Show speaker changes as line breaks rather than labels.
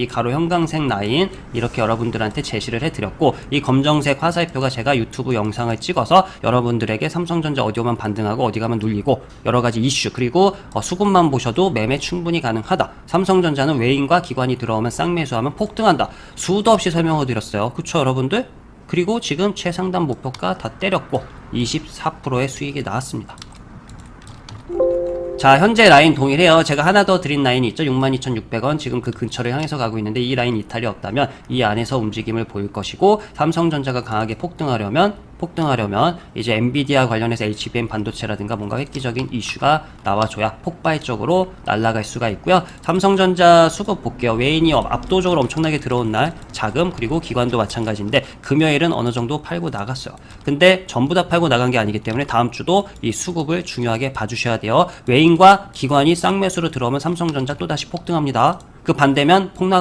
이 가로 형광색 라인 이렇게 여러분들한테 제시를 해드렸고 이 검정색 화살표가 제가 유튜브 영상을 찍어서 여러분들에게 삼성전자 어디오만 반등하고 어디 가면 눌리고 여러 가지 이슈 그리고 어, 수급만 보셔도 매매 충분히 가능하다. 삼성전자는 외인과 기관이 들어오면 쌍매수하면 폭등한다. 수도 없이 설명을 드렸어요. 그쵸 여러분들? 그리고 지금 최상단 목표가 다 때렸고 24%의 수익이 나왔습니다. 자, 현재 라인 동일해요. 제가 하나 더 드린 라인이 있죠. 62,600원. 지금 그 근처를 향해서 가고 있는데 이 라인 이탈이 없다면 이 안에서 움직임을 보일 것이고 삼성전자가 강하게 폭등하려면 폭등하려면 이제 엔비디아 관련해서 HBM 반도체라든가 뭔가 획기적인 이슈가 나와줘야 폭발적으로 날아갈 수가 있고요. 삼성전자 수급 볼게요. 외인이 압도적으로 엄청나게 들어온 날 자금 그리고 기관도 마찬가지인데 금요일은 어느 정도 팔고 나갔어요. 근데 전부 다 팔고 나간 게 아니기 때문에 다음 주도 이 수급을 중요하게 봐주셔야 돼요. 외인과 기관이 쌍매수로 들어오면 삼성전자 또다시 폭등합니다. 그 반대면 폭나가